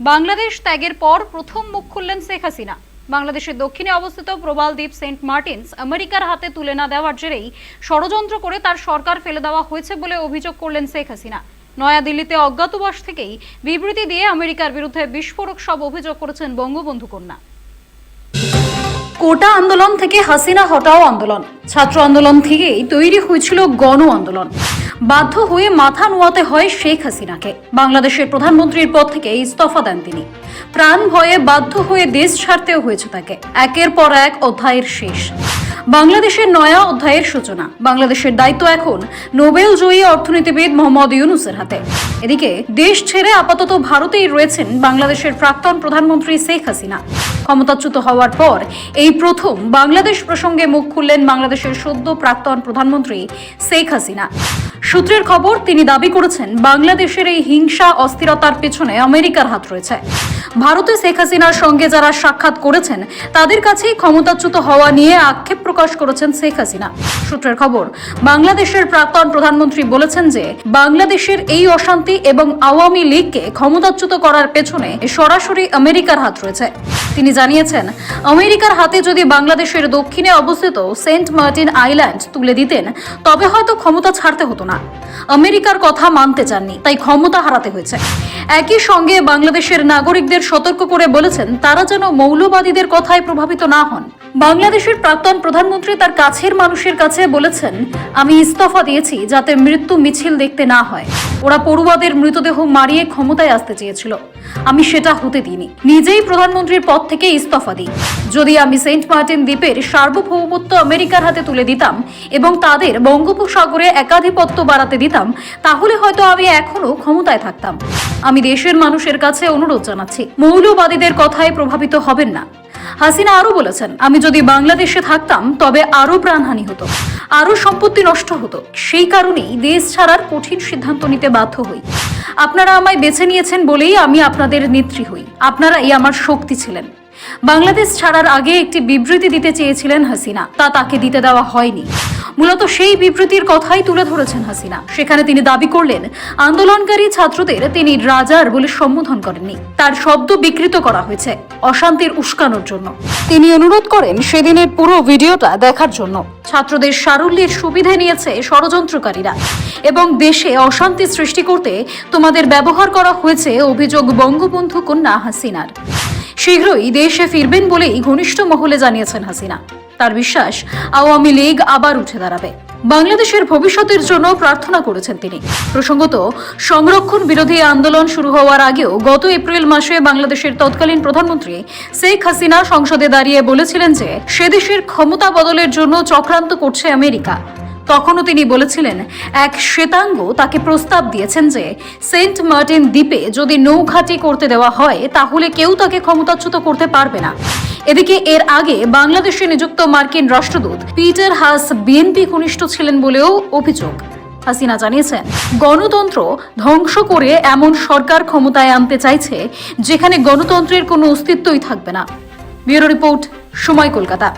বাংলাদেশ ত্যাগের পর প্রথম মুখ খুললেন শেখ হাসিনা। বাংলাদেশের দক্ষিণে অবস্থিত প্রবাল দ্বীপ সেন্ট মার্টিনস আমেরিকার হাতে তুলে না দেওয়ার জেরেই ষড়যন্ত্র করে তার সরকার ফেলে দেওয়া হয়েছে বলে অভিযোগ করলেন শেখ হাসিনা। নয়াদিল্লিতে অজ্ঞাতবাস থেকেই বিবৃতি দিয়ে আমেরিকার বিরুদ্ধে বিস্ফোরক সব অভিযোগ করেছেন বঙ্গবন্ধু কন্যা। কোটা আন্দোলন থেকে হাসিনা হটাও আন্দোলন। ছাত্র আন্দোলন থেকেই তৈরি হয়েছিল গণ আন্দোলন। বাধ্য হয়ে মাথা নোয়াতে হয় শেখ হাসিনাকে। বাংলাদেশের প্রধানমন্ত্রীর পদ থেকে ইস্তফা দেন তিনি। প্রাণ ভয়ে বাধ্য হয়ে দেশ ছাড়তেও হয়েছে তাকে। একের পর এক অধ্যায়ের শেষ। বাংলাদেশের নয়া অধ্যায়ের সূচনা। বাংলাদেশের দায়িত্ব এখন নোবেল জয়ী অর্থনীতিবিদ মোহাম্মদ ইউনুসের হাতে। এদিকে দেশ ছেড়ে আপাতত ভারতেই রয়েছেন বাংলাদেশের প্রাক্তন প্রধানমন্ত্রী শেখ হাসিনা। ক্ষমতাচ্যুত হওয়ার পর এই প্রথম বাংলাদেশ প্রসঙ্গে মুখ খুললেন বাংলাদেশের সদ্য প্রাক্তন প্রধানমন্ত্রী শেখ হাসিনা। সূত্রের খবর, তিনি দাবি করেছেন, বাংলাদেশের এই হিংসা অস্থিরতার পেছনে আমেরিকার হাত রয়েছে। ভারতে শেখ হাসিনার সঙ্গে যারা সাক্ষাৎ করেছেন, তাদের কাছেই ক্ষমতাচ্যুত হওয়া নিয়ে আক্ষেপ প্রকাশ করেছেন শেখ হাসিনা। সূত্রের খবর, বাংলাদেশের প্রাক্তন প্রধানমন্ত্রী বলেছেন যে, বাংলাদেশের এই অশান্তি এবং আওয়ামী লীগকে ক্ষমতাচ্যুত করার পেছনে সরাসরি আমেরিকার হাত রয়েছে। তিনি জানিয়েছেন, আমেরিকার হাতে যদি বাংলাদেশের দক্ষিণে অবস্থিত সেন্ট মার্টিন আইল্যান্ড তুলে দিতেন, তবে হয়তো ক্ষমতা ছাড়তে হতো না। আমেরিকার কথা মানতে চাননি, তাই ক্ষমতা হারাতে হয়েছে। একই সঙ্গে বাংলাদেশের নাগরিকদের সতর্ক করে বলেছেন, তারা যেন মৌলবাদীদের কথায় প্রভাবিত না হন। বাংলাদেশের প্রাক্তন প্রধানমন্ত্রী তার কাছের মানুষের কাছে বলেছেন, আমি ইস্তফা দিয়েছি যাতে মৃত্যু মিছিল দেখতে না হয়। ওরা পড়ুয়াদের মৃতদেহ মারিয়ে ক্ষমতায় আসতে চেয়েছিল। আমি সেটা হতে দিইনি। নিজেই প্রধানমন্ত্রীর পদ থেকে ইস্তফা দিই। যদি আমি সেন্ট মার্টিন দ্বীপের সার্বভৌমত্ব আমেরিকার হাতে তুলে দিতাম এবং তাদের বঙ্গোপসাগরে একাধিপত্য বাড়াতে দিতাম, তাহলে হয়তো আমি এখনও ক্ষমতায় থাকতাম। আমি দেশের মানুষের কাছে অনুরোধ জানাচ্ছি। মৌলবাদীদের কথায় প্রভাবিত হবেন না। হাসিনা আরও বলেছেন, আমি যদি বাংলাদেশে থাকতাম, তবে আরও প্রাণহানি হতো, আরও সম্পত্তি নষ্ট হতো। সেই কারণেই দেশ ছাড়ার কঠিন সিদ্ধান্ত নিতে বাধ্য হই। আপনারা আমায় বেছে নিয়েছেন বলেই আমি আপনাদের নেত্রী হই। আপনারাই আমার শক্তি ছিলেন। বাংলাদেশ ছাড়ার আগে একটি বিবৃতি দিতে চেয়েছিলেন হাসিনা। তা তাকে দিতে দেওয়া হয়নি। মূলত সেই বিবৃতির কথাই তুলে ধরেছেন হাসিনা। সেখানে তিনি দাবি করলেন, আন্দোলনকারী ছাত্রদের তিনি রাজার বলে সম্বোধন করেননি। তার শব্দ বিকৃত করা হয়েছে অশান্তির উস্কানোর জন্য। তিনি অনুরোধ করেন সেদিনের পুরো ভিডিওটা দেখার জন্য। ছাত্রদের সারল্যের সুবিধে নিয়েছে ষড়যন্ত্রকারীরা। এবং দেশে অশান্তি সৃষ্টি করতে তোমাদের ব্যবহার করা হয়েছে অভিযোগ বঙ্গবন্ধু কন্যা হাসিনার। শীঘ্রই দেশে ফিরবেন বলেই ঘনিষ্ঠ মহলে জানিয়েছেন হাসিনা। তার বিশ্বাস আওয়ামী লীগ আবার উঠে দাঁড়াবে। বাংলাদেশের ভবিষ্যতের জন্য প্রার্থনা করেছেন তিনি। প্রসঙ্গত, সংরক্ষণ বিরোধী আন্দোলন শুরু হওয়ার আগেও গত এপ্রিল মাসে বাংলাদেশের তৎকালীন প্রধানমন্ত্রী শেখ হাসিনা সংসদে দাঁড়িয়ে বলেছিলেন যে, সে দেশের ক্ষমতা বদলের জন্য চক্রান্ত করছে আমেরিকা। তখনও তিনি বলেছিলেন, এক শ্বেতাঙ্গ তাকে প্রস্তাব দিয়েছেন যে, সেন্ট মার্টিন দ্বীপে যদি নৌঘাটি করতে দেওয়া হয়, তাহলে কেউ তাকে ক্ষমতাচ্যুত করতে পারবে না। এদিকে এর আগে বাংলাদেশে নিযুক্ত মার্কিন রাষ্ট্রদূত পিটার হাস বিএনপি ঘনিষ্ঠ ছিলেন বলেও অভিযোগ। হাসিনা জানিয়েছেন, গণতন্ত্র ধ্বংস করে এমন সরকার ক্ষমতায় আনতে চাইছে যেখানে গণতন্ত্রের কোনো অস্তিত্বই থাকবে না। ব্যুরো রিপোর্ট, সময় কলকাতা।